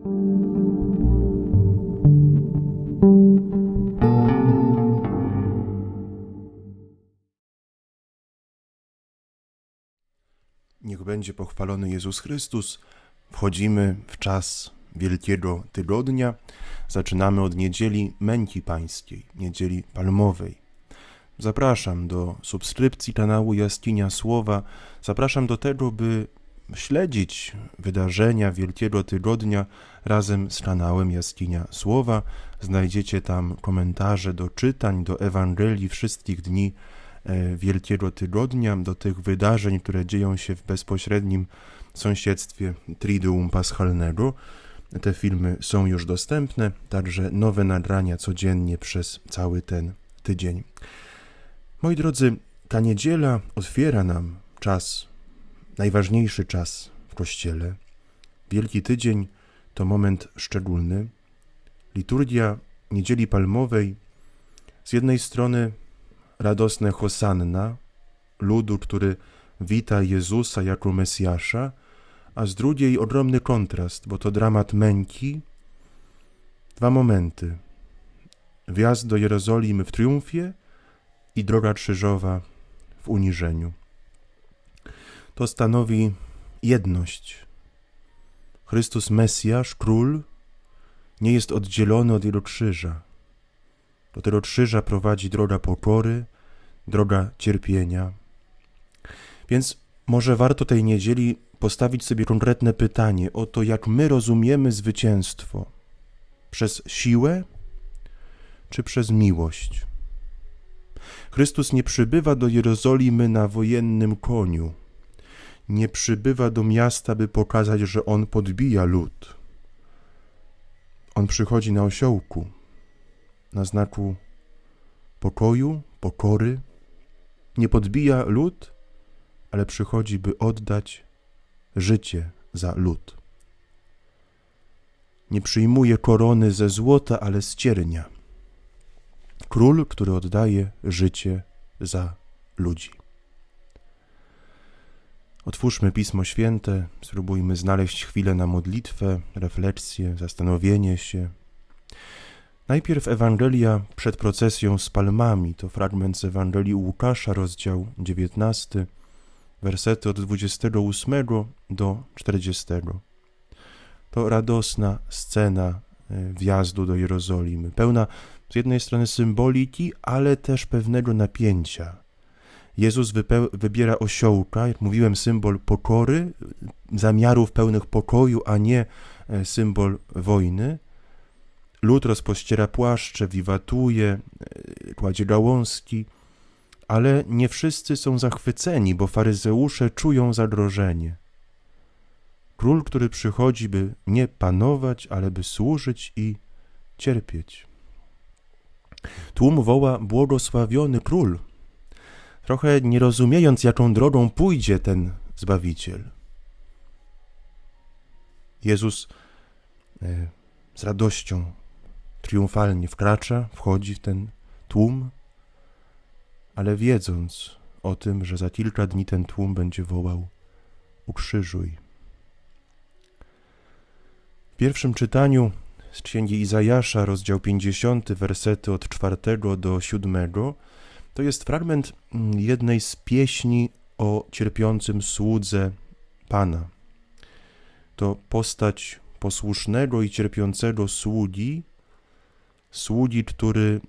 Niech będzie pochwalony Jezus Chrystus. Wchodzimy w czas Wielkiego Tygodnia. Zaczynamy od niedzieli Męki Pańskiej, niedzieli palmowej. Zapraszam do subskrypcji kanału Jaskinia Słowa. Zapraszam do tego, by śledzić wydarzenia Wielkiego Tygodnia razem z kanałem Jaskinia Słowa. Znajdziecie tam komentarze do czytań, do Ewangelii wszystkich dni e, Wielkiego Tygodnia, do tych wydarzeń, które dzieją się w bezpośrednim sąsiedztwie Triduum Paschalnego. Te filmy są już dostępne, także nowe nagrania codziennie przez cały ten tydzień. Moi drodzy, ta niedziela otwiera nam czas, najważniejszy czas w Kościele. Wielki Tydzień to moment szczególny. Liturgia Niedzieli Palmowej z jednej strony radosne hosanna ludu, który wita Jezusa jako Mesjasza, a z drugiej ogromny kontrast, bo to dramat męki. Dwa momenty. Wjazd do Jerozolimy w triumfie i droga krzyżowa w uniżeniu. To stanowi jedność. Chrystus Mesjasz, Król, nie jest oddzielony od Jego krzyża. Do tego krzyża prowadzi droga pokory, droga cierpienia. Więc może warto tej niedzieli postawić sobie konkretne pytanie o to, jak my rozumiemy zwycięstwo. Przez siłę czy przez miłość? Chrystus nie przybywa do Jerozolimy na wojennym koniu. Nie przybywa do miasta, by pokazać, że on podbija lud. On przychodzi na osiołku, na znaku pokoju, pokory. Nie podbija lud, ale przychodzi, by oddać życie za lud. Nie przyjmuje korony ze złota, ale z ciernia. Król, który oddaje życie za ludzi. Otwórzmy Pismo Święte, spróbujmy znaleźć chwilę na modlitwę, refleksję, zastanowienie się. Najpierw Ewangelia przed procesją z palmami, to fragment z Ewangelii Łukasza, rozdział 19, wersety od 28 do 40. To radosna scena e, wjazdu do Jerozolimy, pełna z jednej strony symboliki, ale też pewnego napięcia. Jezus wybiera osiołka, jak mówiłem, symbol pokory, zamiarów pełnych pokoju, a nie e, symbol wojny. Lud rozpościera płaszcze, wiwatuje, e, kładzie gałązki, ale nie wszyscy są zachwyceni, bo faryzeusze czują zagrożenie. Król, który przychodzi, by nie panować, ale by służyć i cierpieć. Tłum woła błogosławiony król, trochę nie rozumiejąc, jaką drogą pójdzie ten Zbawiciel. Jezus e, z radością triumfalnie wkracza, wchodzi w ten tłum, ale wiedząc o tym, że za kilka dni ten tłum będzie wołał: Ukrzyżuj. W pierwszym czytaniu z księgi Izajasza, rozdział 50, wersety od 4 do 7, to jest fragment mm, jednej z pieśni o cierpiącym słudze Pana. To postać posłusznego i cierpiącego sługi, sługi, który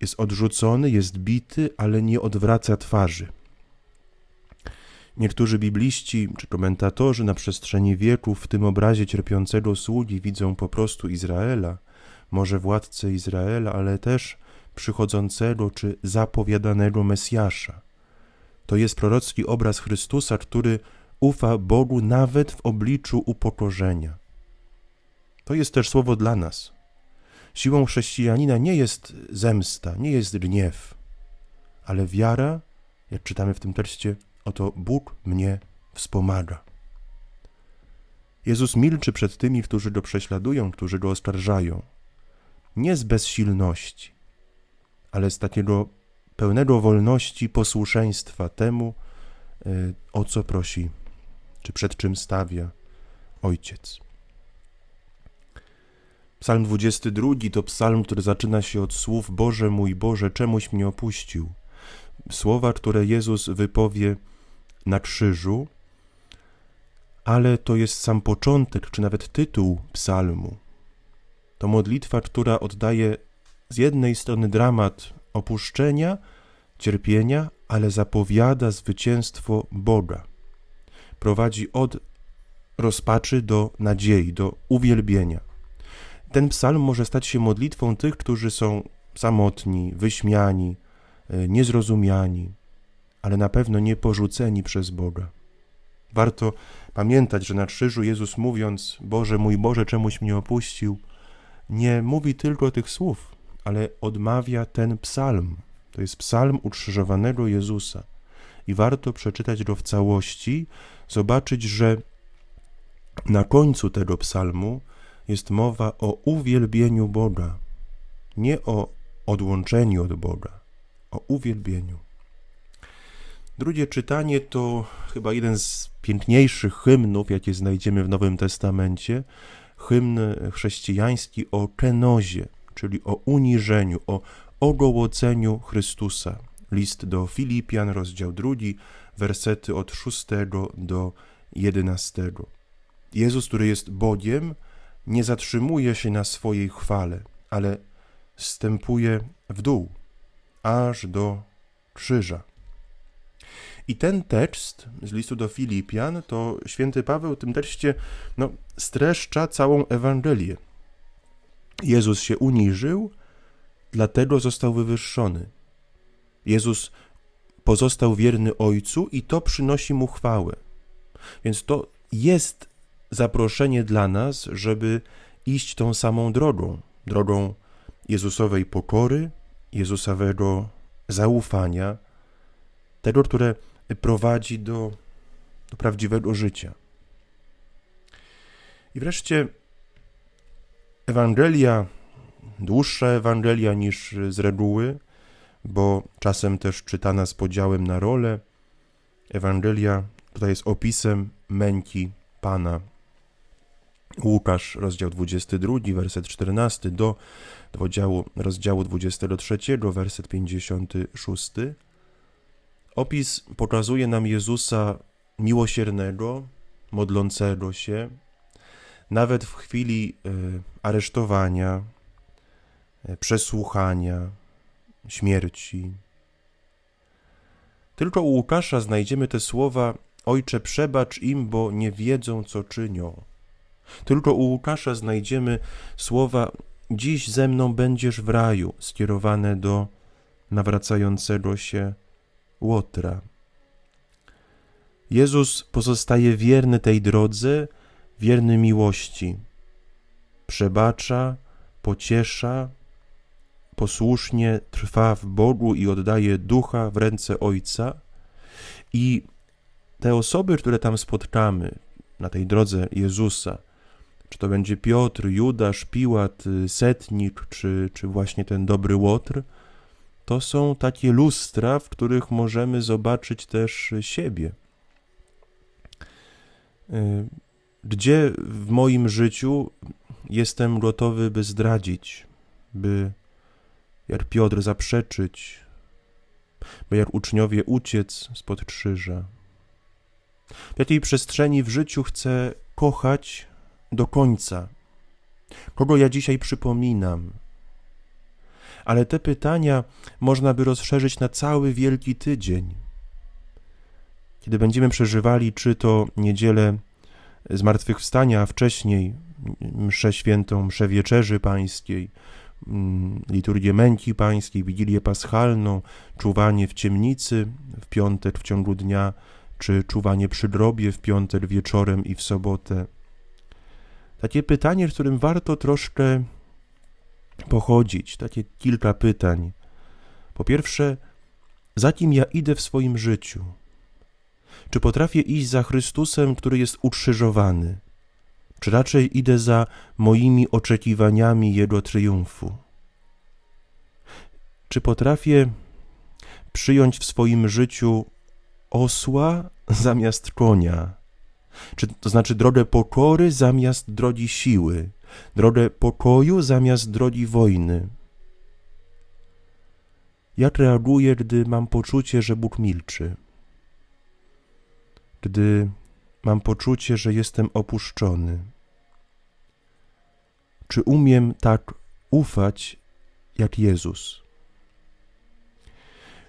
jest odrzucony, jest bity, ale nie odwraca twarzy. Niektórzy bibliści czy komentatorzy na przestrzeni wieków w tym obrazie cierpiącego sługi widzą po prostu Izraela, może władcę Izraela, ale też przychodzącego czy zapowiadanego Mesjasza. To jest prorocki obraz Chrystusa, który ufa Bogu nawet w obliczu upokorzenia. To jest też słowo dla nas. Siłą chrześcijanina nie jest zemsta, nie jest gniew, ale wiara, jak czytamy w tym tekście, oto Bóg mnie wspomaga. Jezus milczy przed tymi, którzy go prześladują, którzy go oskarżają. Nie z bezsilności, ale z takiego pełnego wolności, posłuszeństwa temu, e, o co prosi, czy przed czym stawia Ojciec. Psalm 22 to psalm, który zaczyna się od słów Boże mój Boże, czemuś mnie opuścił. Słowa, które Jezus wypowie na krzyżu, ale to jest sam początek, czy nawet tytuł psalmu. To modlitwa, która oddaje z jednej strony dramat opuszczenia, cierpienia, ale zapowiada zwycięstwo Boga. Prowadzi od rozpaczy do nadziei, do uwielbienia. Ten psalm może stać się modlitwą tych, którzy są samotni, wyśmiani, e, niezrozumiani, ale na pewno nie porzuceni przez Boga. Warto pamiętać, że na krzyżu Jezus mówiąc: Boże mój Boże, czemuś mnie opuścił, nie mówi tylko tych słów, ale odmawia ten psalm. To jest psalm ukrzyżowanego Jezusa. I warto przeczytać go w całości, zobaczyć, że na końcu tego psalmu jest mowa o uwielbieniu Boga, nie o odłączeniu od Boga, o uwielbieniu. Drugie czytanie to chyba jeden z piękniejszych hymnów, jakie znajdziemy w Nowym Testamencie. Hymn chrześcijański o kenozie, czyli o uniżeniu, o ogołoceniu Chrystusa. List do Filipian, rozdział drugi, wersety od 6 do 11. Jezus, który jest Bogiem, nie zatrzymuje się na swojej chwale, ale wstępuje w dół, aż do krzyża. I ten tekst z listu do Filipian, to święty Paweł w tym tekście no, streszcza całą Ewangelię. Jezus się uniżył, dlatego został wywyższony. Jezus pozostał wierny Ojcu i to przynosi mu chwałę. Więc to jest zaproszenie dla nas, żeby iść tą samą drogą drogą Jezusowej pokory, Jezusowego zaufania, tego, które prowadzi do, do prawdziwego życia. I wreszcie Ewangelia, dłuższa Ewangelia niż z reguły, bo czasem też czytana z podziałem na role. Ewangelia tutaj jest opisem męki Pana. Łukasz, rozdział 22, werset 14 do rozdziału, rozdziału 23, werset 56. Opis pokazuje nam Jezusa miłosiernego, modlącego się, nawet w chwili e, aresztowania, e, przesłuchania, śmierci. Tylko u Łukasza znajdziemy te słowa: Ojcze, przebacz im, bo nie wiedzą, co czynią. Tylko u Łukasza znajdziemy słowa: Dziś ze mną będziesz w raju, skierowane do nawracającego się Łotra. Jezus pozostaje wierny tej drodze, wierny miłości. Przebacza, pociesza, posłusznie trwa w Bogu i oddaje ducha w ręce Ojca. I te osoby, które tam spotkamy na tej drodze Jezusa, czy to będzie Piotr, Judasz, Piłat, Setnik, czy, czy właśnie ten dobry Łotr, to są takie lustra, w których możemy zobaczyć też siebie. Gdzie w moim życiu jestem gotowy, by zdradzić, by jak Piotr zaprzeczyć, by jak uczniowie uciec spod krzyża? W jakiej przestrzeni w życiu chcę kochać do końca? Kogo ja dzisiaj przypominam? ale te pytania można by rozszerzyć na cały Wielki Tydzień. Kiedy będziemy przeżywali, czy to niedzielę Zmartwychwstania, a wcześniej mszę świętą, mszę Wieczerzy Pańskiej, mm, liturgię Męki Pańskiej, Wigilię Paschalną, czuwanie w ciemnicy w piątek w ciągu dnia, czy czuwanie przy drobie w piątek wieczorem i w sobotę. Takie pytanie, w którym warto troszkę pochodzić. Takie kilka pytań. Po pierwsze, za kim ja idę w swoim życiu? Czy potrafię iść za Chrystusem, który jest ukrzyżowany? Czy raczej idę za moimi oczekiwaniami Jego triumfu? Czy potrafię przyjąć w swoim życiu osła zamiast konia? Czy to znaczy drogę pokory zamiast drogi siły? drogę pokoju zamiast drogi wojny. Jak reaguję, gdy mam poczucie, że Bóg milczy? Gdy mam poczucie, że jestem opuszczony? Czy umiem tak ufać jak Jezus?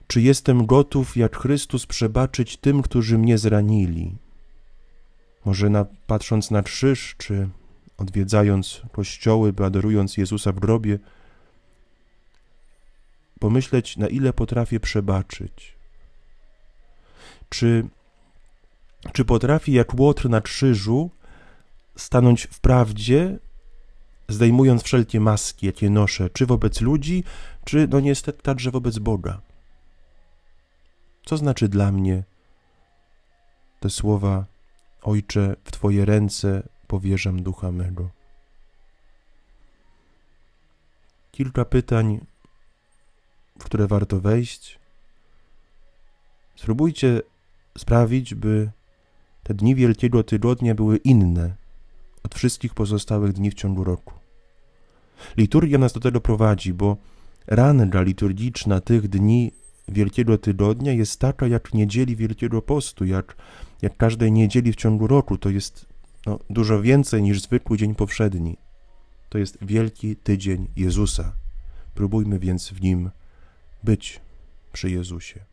Czy jestem gotów jak Chrystus przebaczyć tym, którzy mnie zranili? Może na, patrząc na krzyż, czy odwiedzając kościoły, by adorując Jezusa w grobie, pomyśleć, na ile potrafię przebaczyć. Czy, czy potrafię jak łotr na krzyżu stanąć w prawdzie, zdejmując wszelkie maski, jakie noszę, czy wobec ludzi, czy no niestety także wobec Boga. Co znaczy dla mnie te słowa Ojcze, w Twoje ręce powierzam ducha mego? Kilka pytań, w które warto wejść. Spróbujcie sprawić, by te dni Wielkiego Tygodnia były inne od wszystkich pozostałych dni w ciągu roku. Liturgia nas do tego prowadzi, bo ranga liturgiczna tych dni Wielkiego Tygodnia jest taka jak niedzieli Wielkiego Postu, jak, jak każdej niedzieli w ciągu roku. To jest no, dużo więcej niż zwykły dzień powszedni. To jest Wielki Tydzień Jezusa. Próbujmy więc w nim być przy Jezusie.